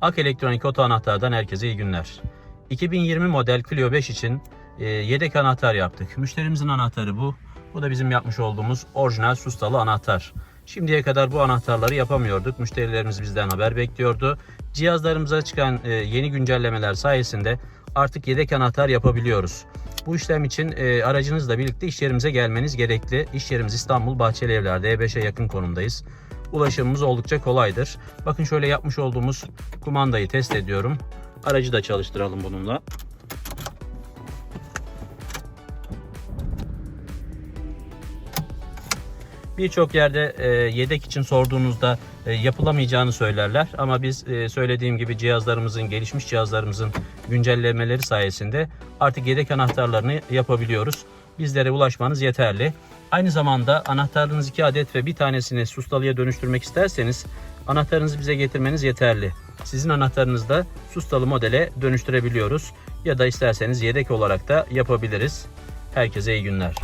Ak Elektronik Oto Anahtar'dan herkese iyi günler. 2020 model Clio 5 için e, yedek anahtar yaptık. Müşterimizin anahtarı bu. Bu da bizim yapmış olduğumuz orijinal sustalı anahtar. Şimdiye kadar bu anahtarları yapamıyorduk. Müşterilerimiz bizden haber bekliyordu. Cihazlarımıza çıkan e, yeni güncellemeler sayesinde artık yedek anahtar yapabiliyoruz. Bu işlem için e, aracınızla birlikte iş yerimize gelmeniz gerekli. İş yerimiz İstanbul Bahçeli Evler'de E5'e yakın konumdayız. Ulaşımımız oldukça kolaydır. Bakın şöyle yapmış olduğumuz kumandayı test ediyorum. Aracı da çalıştıralım bununla. Birçok yerde e, yedek için sorduğunuzda e, yapılamayacağını söylerler. Ama biz e, söylediğim gibi cihazlarımızın, gelişmiş cihazlarımızın güncellemeleri sayesinde artık yedek anahtarlarını yapabiliyoruz. Bizlere ulaşmanız yeterli. Aynı zamanda anahtarlarınız 2 adet ve bir tanesini sustalıya dönüştürmek isterseniz anahtarınızı bize getirmeniz yeterli. Sizin anahtarınızı da sustalı modele dönüştürebiliyoruz. Ya da isterseniz yedek olarak da yapabiliriz. Herkese iyi günler.